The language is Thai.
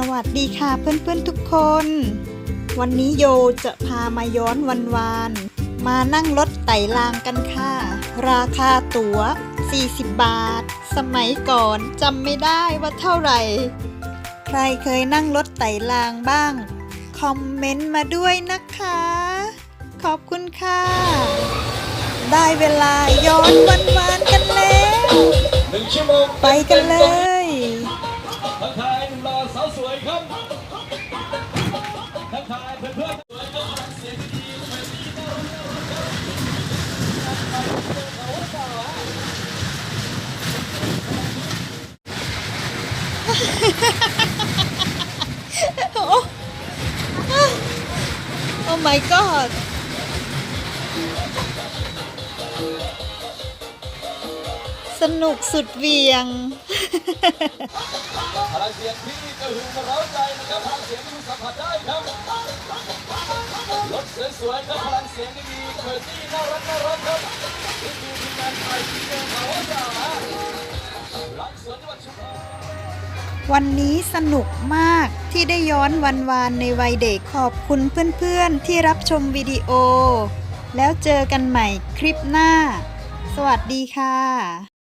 สวัสดีค่ะเพื่อนๆทุกคน วันนี้โยจะพามาย้อนวันวาน มานั่งรถไต่รางกันค่ะ ราคาตั๋ว 40 บาท สมัยก่อนจำไม่ได้ว่าเท่าไหร่ ใครเคยนั่งรถไต่รางบ้าง คอมเมนต์มาด้วยนะคะ ขอบคุณค่ะ ได้เวลาย้อนวันวานกันแล้วหนึ่งชั่วโมงไปกันเลย สาวสวยครับทักทายเพื่อนๆสวยก็เสียงดีโอ้ Oh my god สนุกสุดเหวียง พลังเสียงที่กระหึ่มกระเร้าใจนะครับพลังเสียงที่สัมผัสได้ครับรถสวยๆครับพลังเสียงดีๆเปิดที่น่ารักน่ารักครับนี่คือทีมงานไทยที่เดินเขาจ๋าหลังสวนจังหวัดชุมพรวันนี้สนุกมากที่ได้ย้อนวันวานในวัยเด็กขอบคุณเพื่อนๆที่รับชมวิดีโอ แล้วเจอกันใหม่คลิปหน้า สวัสดีค่ะ